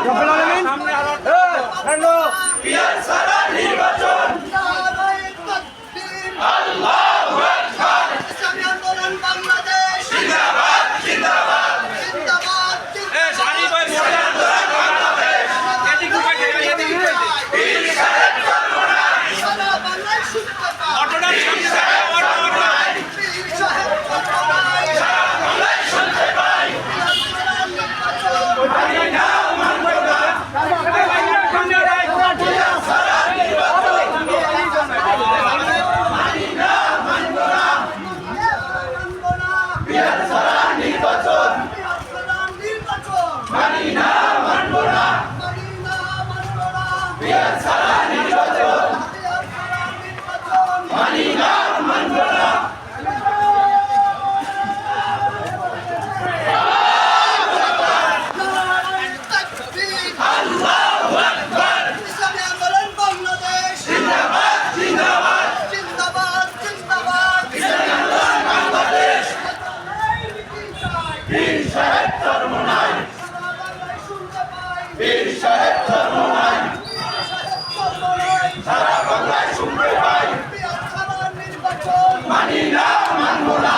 রব্বুল আলামিন সামনে আরও হ্যালো পিয়ার স্যার মানি না মানবো না।